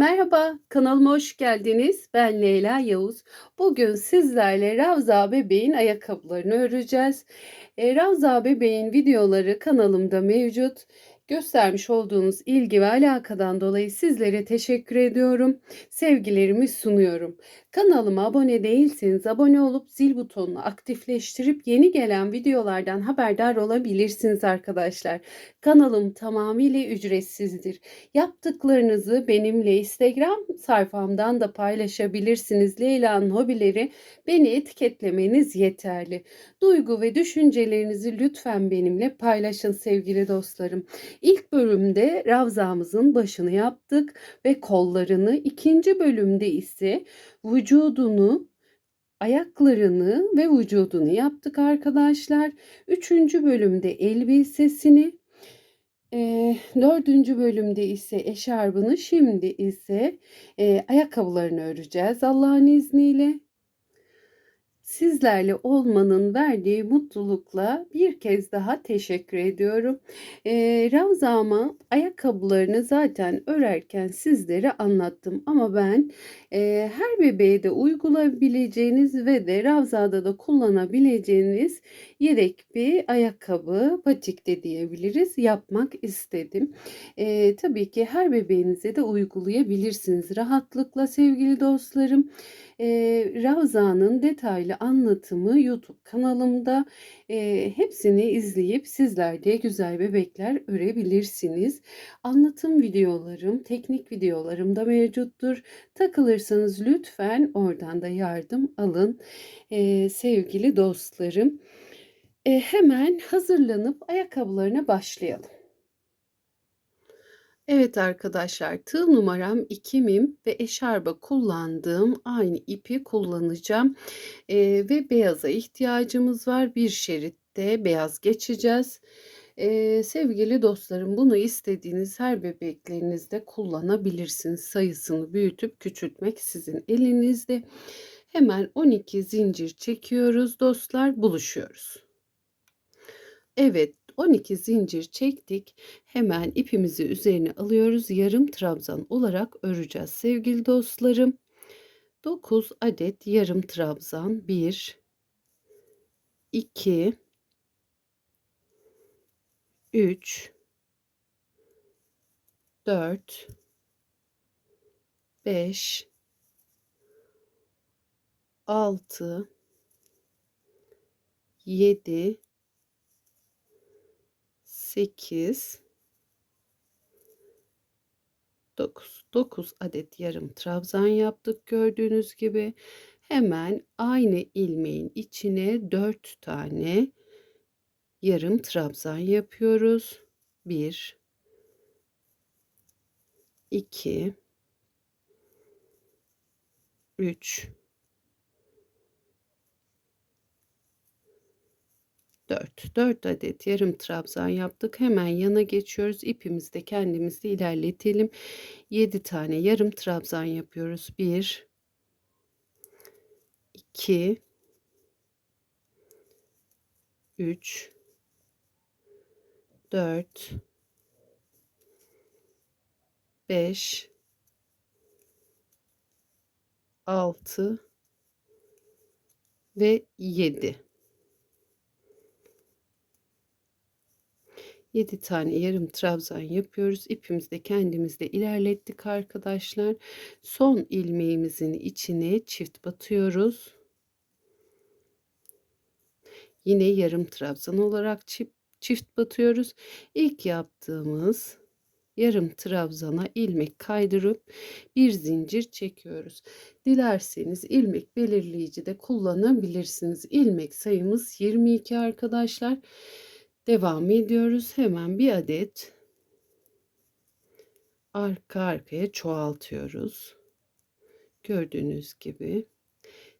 Merhaba, kanalıma hoş geldiniz. Ben Leyla Yavuz. Bugün sizlerle Ravza bebeğin ayakkabılarını öreceğiz. E, Ravza bebeğin videoları kanalımda mevcut. Göstermiş olduğunuz ilgi ve alakadan dolayı sizlere teşekkür ediyorum. Sevgilerimi sunuyorum. Kanalıma abone değilseniz abone olup zil butonunu aktifleştirip yeni gelen videolardan haberdar olabilirsiniz arkadaşlar. Kanalım tamamıyla ücretsizdir. Yaptıklarınızı benimle Instagram sayfamdan da paylaşabilirsiniz. Leyla'nın hobileri beni etiketlemeniz yeterli. Duygu ve düşüncelerinizi lütfen benimle paylaşın sevgili dostlarım. İlk bölümde Ravza'mızın başını yaptık ve kollarını. İkinci bölümde ise vücudunu ayaklarını ve vücudunu yaptık arkadaşlar. Üçüncü bölümde elbisesini, e, dördüncü bölümde ise eşarbını, şimdi ise e, ayakkabılarını öreceğiz Allah'ın izniyle. Sizlerle olmanın verdiği mutlulukla bir kez daha teşekkür ediyorum. E, Ravza'ma ayakkabılarını zaten örerken sizlere anlattım ama ben e, her bebeğe de uygulayabileceğiniz ve de Ravza'da da kullanabileceğiniz yedek bir ayakkabı patik de diyebiliriz yapmak istedim. E, tabii ki her bebeğinize de uygulayabilirsiniz rahatlıkla sevgili dostlarım. E, Ravza'nın detaylı anlatımı YouTube kanalımda. E, hepsini izleyip sizler de güzel bebekler örebilirsiniz. Anlatım videolarım, teknik videolarım da mevcuttur. Takılırsanız lütfen oradan da yardım alın e, sevgili dostlarım. E, hemen hazırlanıp ayakkabılarına başlayalım. Evet arkadaşlar tığ numaram 2 mim ve eşarba kullandığım aynı ipi kullanacağım. Ee, ve beyaza ihtiyacımız var. Bir şeritte beyaz geçeceğiz. Ee, sevgili dostlarım bunu istediğiniz her bebeklerinizde kullanabilirsiniz. Sayısını büyütüp küçültmek sizin elinizde. Hemen 12 zincir çekiyoruz dostlar buluşuyoruz. Evet 12 zincir çektik. Hemen ipimizi üzerine alıyoruz. Yarım trabzan olarak öreceğiz sevgili dostlarım. 9 adet yarım trabzan 1 2 3 4 5 6 7 8 9 9 adet yarım trabzan yaptık gördüğünüz gibi. Hemen aynı ilmeğin içine 4 tane yarım trabzan yapıyoruz. 1 2 3 4. 4 adet yarım trabzan yaptık. Hemen yana geçiyoruz. İpimizi de kendimizi ilerletelim. 7 tane yarım trabzan yapıyoruz. 1 2 3 4 5 6 ve 7 7 tane yarım trabzan yapıyoruz. İpimizi de kendimizde ilerlettik arkadaşlar. Son ilmeğimizin içine çift batıyoruz. Yine yarım trabzan olarak çift, çift batıyoruz. İlk yaptığımız yarım trabzana ilmek kaydırıp bir zincir çekiyoruz. Dilerseniz ilmek belirleyici de kullanabilirsiniz. İlmek sayımız 22 arkadaşlar. Devam ediyoruz. Hemen bir adet arka arkaya çoğaltıyoruz. Gördüğünüz gibi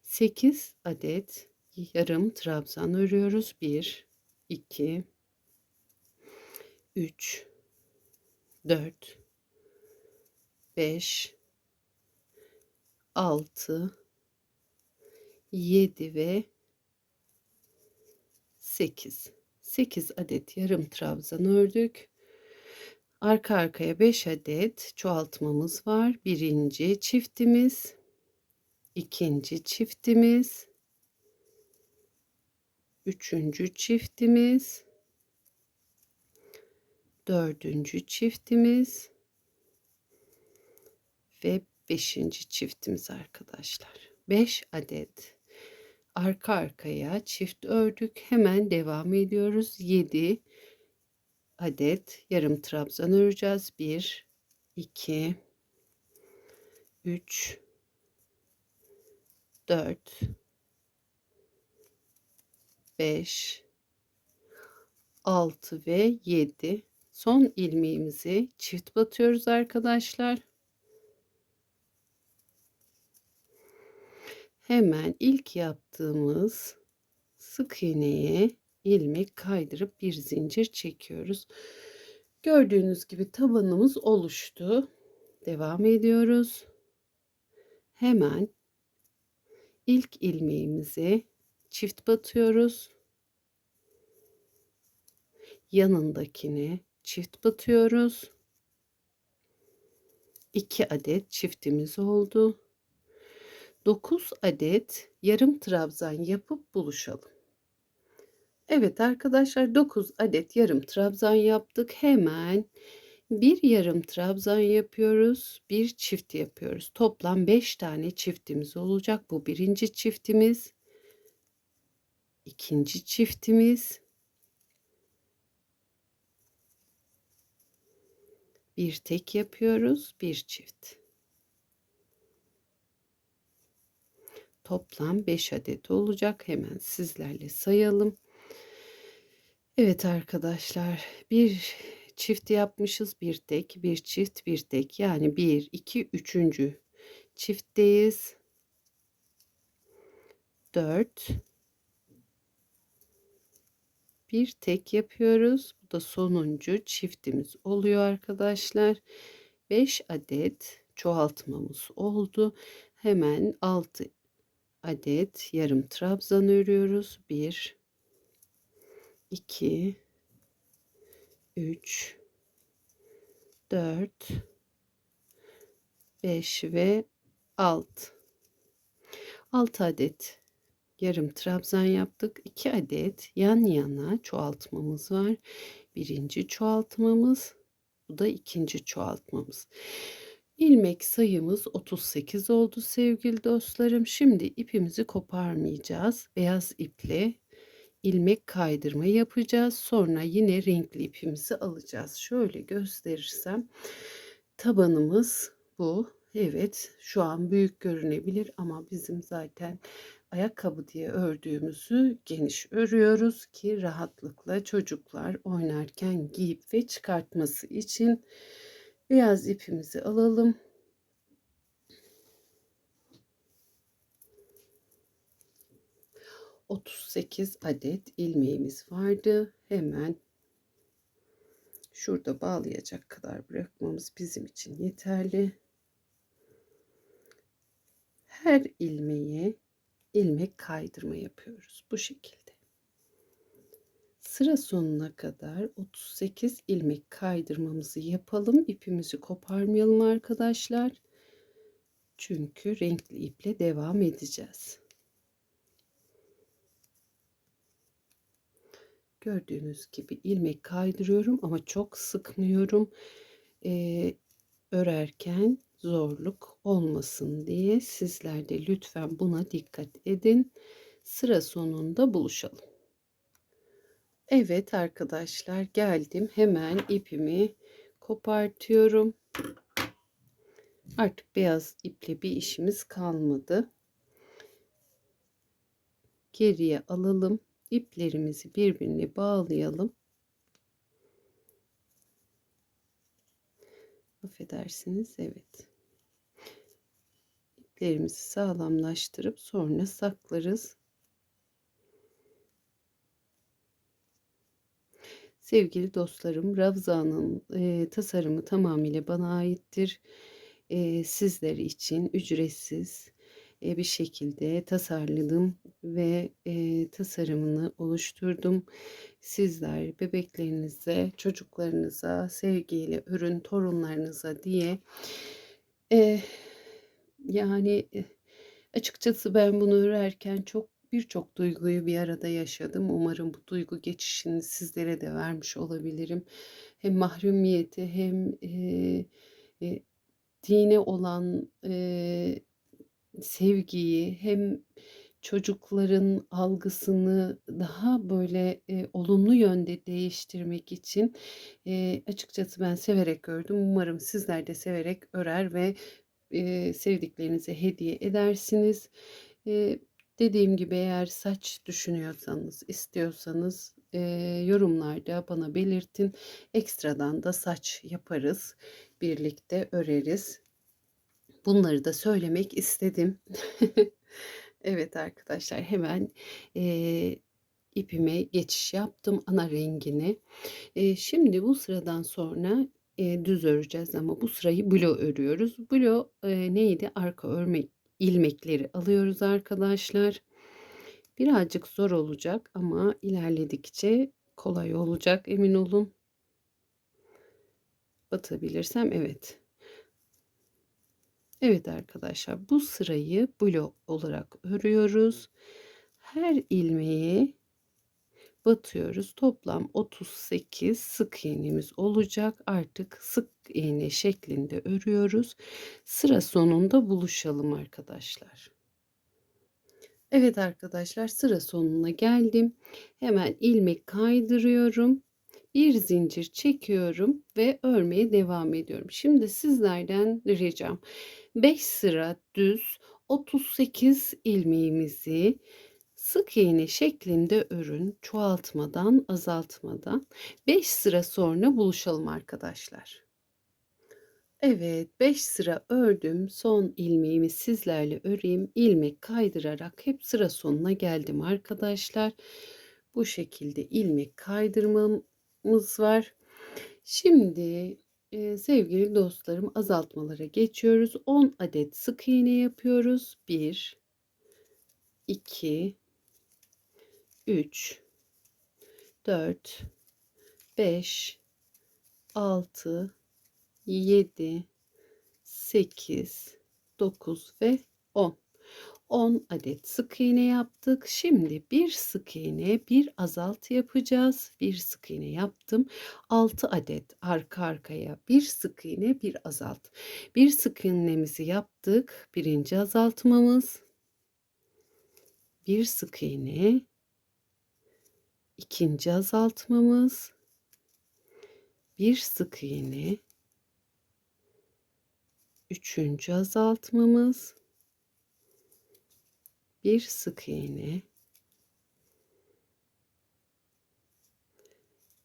8 adet yarım trabzan örüyoruz. 1 2 3 4 5 6 7 ve 8 8 adet yarım trabzan ördük. Arka arkaya 5 adet çoğaltmamız var. Birinci çiftimiz, ikinci çiftimiz, üçüncü çiftimiz, dördüncü çiftimiz ve beşinci çiftimiz arkadaşlar. 5 adet arka arkaya çift ördük. Hemen devam ediyoruz. 7 adet yarım trabzan öreceğiz. 1 2 3 4 5 6 ve 7 son ilmeğimizi çift batıyoruz arkadaşlar. Hemen ilk yaptığımız sık iğneye ilmek kaydırıp bir zincir çekiyoruz. Gördüğünüz gibi tabanımız oluştu. Devam ediyoruz. Hemen ilk ilmeğimizi çift batıyoruz. Yanındakini çift batıyoruz. 2 adet çiftimiz oldu. 9 adet yarım trabzan yapıp buluşalım. Evet arkadaşlar 9 adet yarım trabzan yaptık. Hemen bir yarım trabzan yapıyoruz. Bir çift yapıyoruz. Toplam 5 tane çiftimiz olacak. Bu birinci çiftimiz. ikinci çiftimiz. Bir tek yapıyoruz. Bir çift. Toplam 5 adet olacak. Hemen sizlerle sayalım. Evet arkadaşlar bir çift yapmışız. Bir tek, bir çift, bir tek. Yani 1, 2, 3. çiftteyiz. 4 bir tek yapıyoruz. Bu da sonuncu çiftimiz oluyor arkadaşlar. 5 adet çoğaltmamız oldu. Hemen 6 adet yarım trabzan örüyoruz. 1 2 3 4 5 ve 6 6 adet yarım trabzan yaptık. 2 adet yan yana çoğaltmamız var. Birinci çoğaltmamız bu da ikinci çoğaltmamız. İlmek sayımız 38 oldu sevgili dostlarım. Şimdi ipimizi koparmayacağız. Beyaz iple ilmek kaydırma yapacağız. Sonra yine renkli ipimizi alacağız. Şöyle gösterirsem tabanımız bu. Evet şu an büyük görünebilir ama bizim zaten ayakkabı diye ördüğümüzü geniş örüyoruz ki rahatlıkla çocuklar oynarken giyip ve çıkartması için beyaz ipimizi alalım. Otuz sekiz adet ilmeğimiz vardı. Hemen şurada bağlayacak kadar bırakmamız bizim için yeterli. Her ilmeğe ilmek kaydırma yapıyoruz bu şekilde. Sıra sonuna kadar 38 ilmek kaydırmamızı yapalım. İpimizi koparmayalım arkadaşlar. Çünkü renkli iple devam edeceğiz. Gördüğünüz gibi ilmek kaydırıyorum ama çok sıkmıyorum. Ee, örerken zorluk olmasın diye sizler de lütfen buna dikkat edin. Sıra sonunda buluşalım. Evet arkadaşlar geldim. Hemen ipimi kopartıyorum. Artık beyaz iple bir işimiz kalmadı. Geriye alalım. İplerimizi birbirine bağlayalım. Affedersiniz. Evet. İplerimizi sağlamlaştırıp sonra saklarız. Sevgili dostlarım, Ravza'nın e, tasarımı tamamıyla bana aittir. E, sizler için ücretsiz e, bir şekilde tasarladım ve e, tasarımını oluşturdum. Sizler bebeklerinize, çocuklarınıza, sevgiyle ürün torunlarınıza diye e, yani açıkçası ben bunu örerken çok birçok duyguyu bir arada yaşadım. Umarım bu duygu geçişini sizlere de vermiş olabilirim. Hem mahrumiyeti hem e, e, dine olan e, sevgiyi hem çocukların algısını daha böyle e, olumlu yönde değiştirmek için e, açıkçası ben severek gördüm. Umarım sizler de severek örer ve e, sevdiklerinize hediye edersiniz. E, dediğim gibi eğer saç düşünüyorsanız, istiyorsanız e, yorumlarda bana belirtin. Ekstradan da saç yaparız. Birlikte öreriz. Bunları da söylemek istedim. Evet arkadaşlar hemen e, ipime geçiş yaptım ana rengini. E, şimdi bu sıradan sonra e, düz öreceğiz ama bu sırayı blo örüyoruz. Blo e, neydi? Arka örme ilmekleri alıyoruz arkadaşlar. Birazcık zor olacak ama ilerledikçe kolay olacak emin olun. Batabilirsem evet. Evet arkadaşlar bu sırayı blok olarak örüyoruz. Her ilmeği batıyoruz. Toplam 38 sık iğnemiz olacak. Artık sık iğne şeklinde örüyoruz. Sıra sonunda buluşalım arkadaşlar. Evet arkadaşlar sıra sonuna geldim. Hemen ilmek kaydırıyorum. Bir zincir çekiyorum ve örmeye devam ediyorum. Şimdi sizlerden ricam 5 sıra düz 38 ilmeğimizi sık iğne şeklinde örün çoğaltmadan azaltmadan 5 sıra sonra buluşalım arkadaşlar. Evet 5 sıra ördüm. Son ilmeğimi sizlerle öreyim. İlmek kaydırarak hep sıra sonuna geldim arkadaşlar. Bu şekilde ilmek kaydırmamız var. Şimdi e, sevgili dostlarım azaltmalara geçiyoruz. 10 adet sık iğne yapıyoruz. 1 2 3 4 5 6 7 8 9 ve 10 10 adet sık iğne yaptık. Şimdi bir sık iğne, bir azaltı yapacağız. Bir sık iğne yaptım. 6 adet arka arkaya bir sık iğne, bir azalt. Bir sık iğnemizi yaptık. Birinci azaltmamız. Bir sık iğne. İkinci azaltmamız. Bir sık iğne. Üçüncü azaltmamız. Bir sık iğne.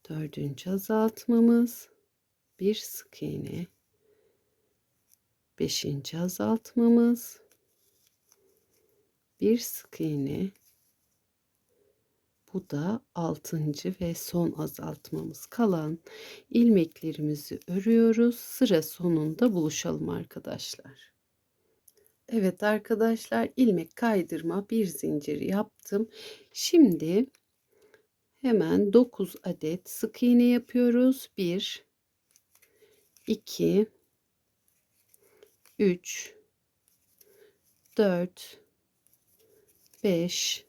Dördüncü azaltmamız. Bir sık iğne. Beşinci azaltmamız. Bir sık iğne bu da altıncı ve son azaltmamız kalan ilmeklerimizi örüyoruz sıra sonunda buluşalım arkadaşlar Evet arkadaşlar ilmek kaydırma bir zincir yaptım. Şimdi hemen 9 adet sık iğne yapıyoruz. 1 2 3 4 5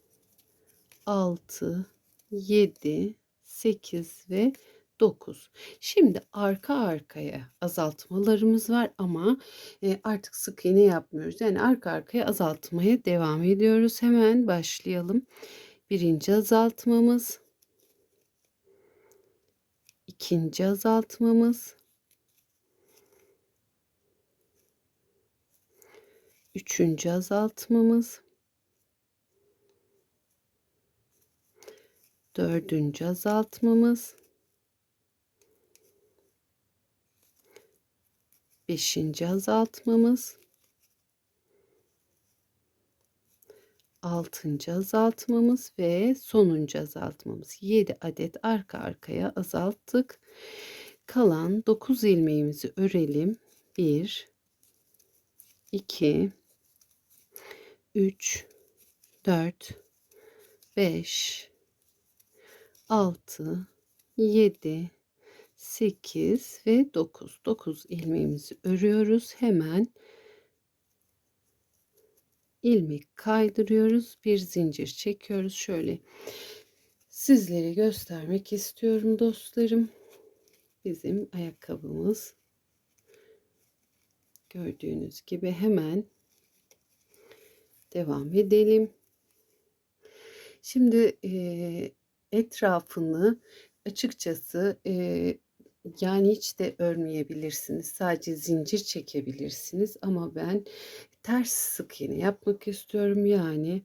6 7 8 ve 9. Şimdi arka arkaya azaltmalarımız var ama e, artık sık iğne yapmıyoruz. Yani arka arkaya azaltmaya devam ediyoruz. Hemen başlayalım. Birinci azaltmamız. ikinci azaltmamız. Üçüncü azaltmamız. Dördüncü azaltmamız. 5. azaltmamız 6. azaltmamız ve sonuncu azaltmamız 7 adet arka arkaya azalttık. Kalan 9 ilmeğimizi örelim. 1 2 3 4 5 6 7 8 ve 9 9 ilmeğimizi örüyoruz. Hemen ilmek kaydırıyoruz. Bir zincir çekiyoruz. Şöyle sizlere göstermek istiyorum dostlarım. Bizim ayakkabımız gördüğünüz gibi hemen devam edelim. Şimdi e, etrafını açıkçası e, yani hiç de örmeyebilirsiniz sadece zincir çekebilirsiniz. Ama ben ters sık iğne yapmak istiyorum. Yani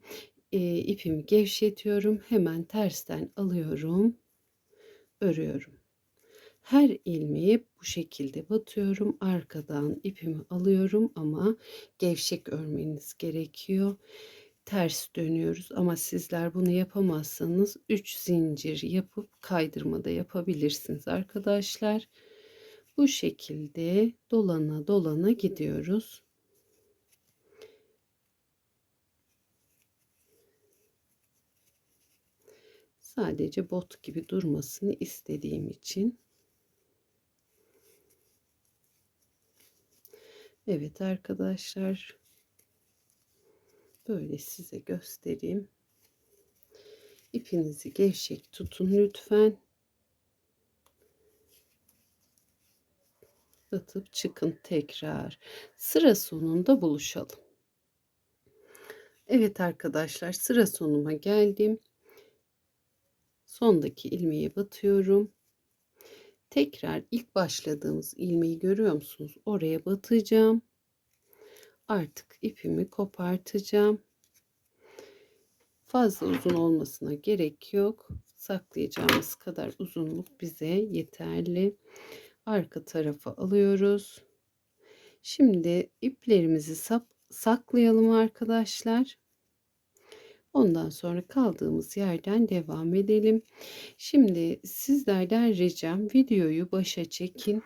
e, ipimi gevşetiyorum hemen tersten alıyorum örüyorum. Her ilmeği bu şekilde batıyorum arkadan ipimi alıyorum ama gevşek örmeniz gerekiyor ters dönüyoruz ama sizler bunu yapamazsanız 3 zincir yapıp kaydırma da yapabilirsiniz arkadaşlar bu şekilde dolana dolana gidiyoruz Sadece bot gibi durmasını istediğim için. Evet arkadaşlar. Böyle size göstereyim. İpinizi gevşek tutun lütfen. Batıp çıkın tekrar. Sıra sonunda buluşalım. Evet arkadaşlar sıra sonuma geldim sondaki ilmeği batıyorum. Tekrar ilk başladığımız ilmeği görüyor musunuz? Oraya batacağım. Artık ipimi kopartacağım. Fazla uzun olmasına gerek yok. Saklayacağımız kadar uzunluk bize yeterli. Arka tarafa alıyoruz. Şimdi iplerimizi saklayalım arkadaşlar. Ondan sonra kaldığımız yerden devam edelim. Şimdi sizlerden ricam videoyu başa çekin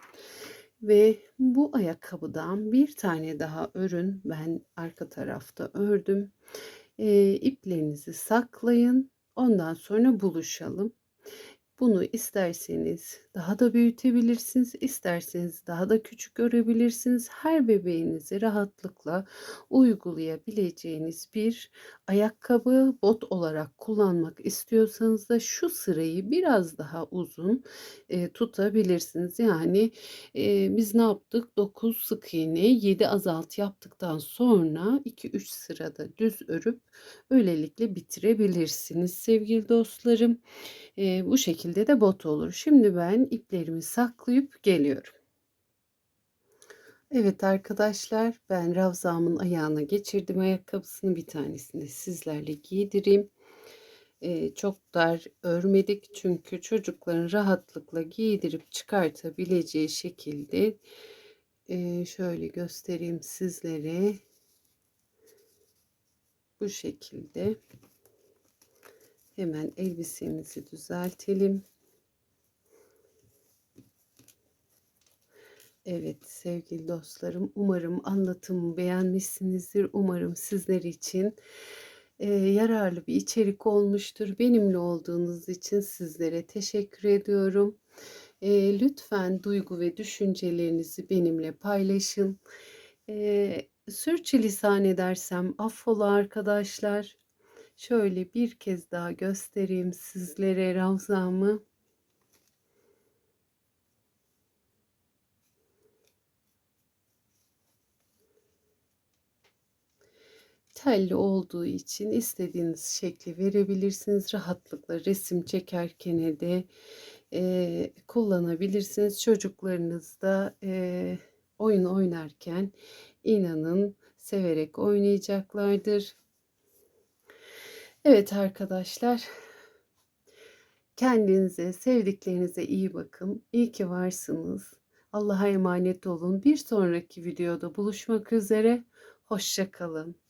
ve bu ayakkabıdan bir tane daha örün. Ben arka tarafta ördüm. E, iplerinizi saklayın. Ondan sonra buluşalım. Bunu isterseniz daha da büyütebilirsiniz, isterseniz daha da küçük görebilirsiniz. Her bebeğinizi rahatlıkla uygulayabileceğiniz bir ayakkabı bot olarak kullanmak istiyorsanız da şu sırayı biraz daha uzun e, tutabilirsiniz. Yani e, biz ne yaptık? 9 sık iğne 7 azalt yaptıktan sonra 2-3 sırada düz örüp öylelikle bitirebilirsiniz sevgili dostlarım. E, bu şekilde de bot olur. Şimdi ben iplerimi saklayıp geliyorum. Evet arkadaşlar ben Ravza'mın ayağına geçirdim ayakkabısını bir tanesini sizlerle giydireyim. Ee, çok dar örmedik çünkü çocukların rahatlıkla giydirip çıkartabileceği şekilde e, şöyle göstereyim sizlere bu şekilde Hemen elbisemizi düzeltelim. Evet sevgili dostlarım umarım anlatımı beğenmişsinizdir. Umarım sizler için e, yararlı bir içerik olmuştur. Benimle olduğunuz için sizlere teşekkür ediyorum. E, lütfen duygu ve düşüncelerinizi benimle paylaşın. E, sürçülisan edersem affola arkadaşlar. Şöyle bir kez daha göstereyim sizlere ravzamı. Telli olduğu için istediğiniz şekli verebilirsiniz. Rahatlıkla resim çekerken de e, kullanabilirsiniz. Çocuklarınız da e, oyun oynarken inanın severek oynayacaklardır. Evet arkadaşlar. Kendinize, sevdiklerinize iyi bakın. İyi ki varsınız. Allah'a emanet olun. Bir sonraki videoda buluşmak üzere. Hoşçakalın.